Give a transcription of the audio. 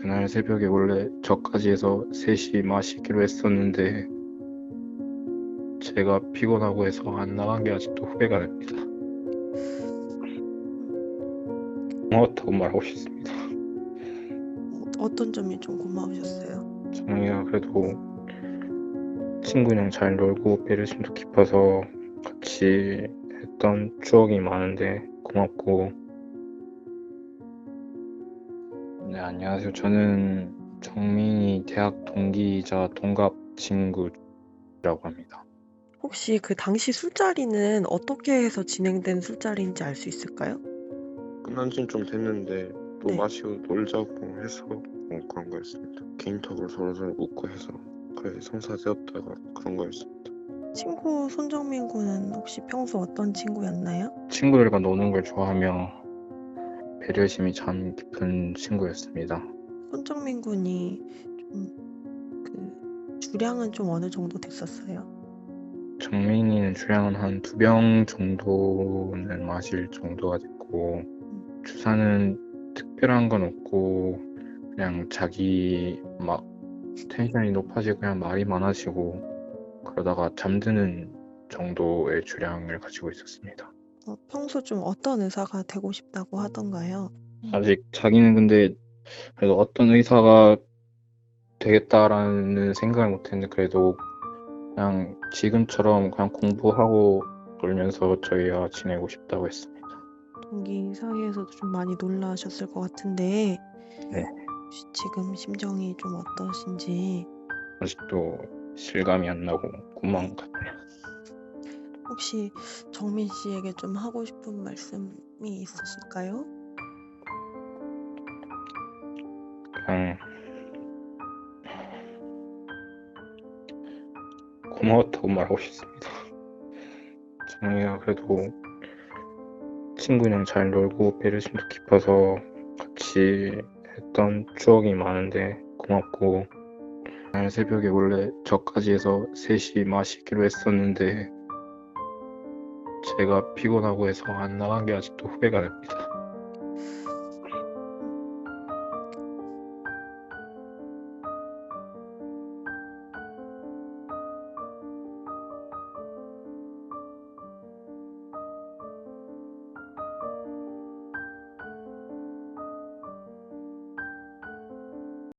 그날 새벽에 원래 저까지 해서 3시 마시기로 했었는데 제가 피곤하고 해서 안 나간 게 아직도 후회가 됩니다. 고마웠다고 말하고 싶습니다. 어, 어떤 점이 좀 고마우셨어요? 정이야 그래도 친구랑 잘 놀고 배려심도 깊어서 같이 했던 추억이 많은데 고맙고 네 안녕하세요 저는 정민이 대학 동기이자 동갑 친구라고 합니다 혹시 그 당시 술자리는 어떻게 해서 진행된 술자리인지 알 수 있을까요? 끝난 지는 좀 됐는데 또 네. 마시고 놀자고 해서 뭐 그런 거였습니다. 개인톡으로 서로서로 웃고 해서 거의 성사되었다가 그런 거였습니다. 친구 손정민 군은 혹시 평소 어떤 친구였나요? 친구들과 노는 걸 좋아하며 배려심이 참 깊은 친구였습니다 손정민 군이 좀 그 주량은 좀 어느 정도 됐었어요? 정민이는 주량은 한 두 병 정도는 마실 정도가 됐고 주사는 특별한 건 없고 그냥 자기 막 텐션이 높아지고 그냥 말이 많아지고 그러다가 잠드는 정도의 주량을 가지고 있었습니다. 어, 평소 좀 어떤 의사가 되고 싶다고 하던가요? 아직 자기는 근데 그래도 어떤 의사가 되겠다라는 생각을 못했는데 그래도 그냥 지금처럼 그냥 공부하고 놀면서 저희와 지내고 싶다고 했습니다. 동기 사이에서도 좀 많이 놀라셨을 것 같은데 네. 혹시 지금 심정이 좀 어떠신지 아직도 실감이 안 나고 구멍 같아요. 혹시 정민 씨에게 좀 하고 싶은 말씀이 있으실까요? 그냥 고마웠다고 말하고 싶습니다. 정이가 그래도 친구랑 잘 놀고 배려심도 깊어서 같이 했던 추억이 많은데 고맙고 새벽에 원래 저까지 해서 3시 마시기로 했었는데 제가 피곤하고 해서 안 나간 게 아직도 후회가 됩니다.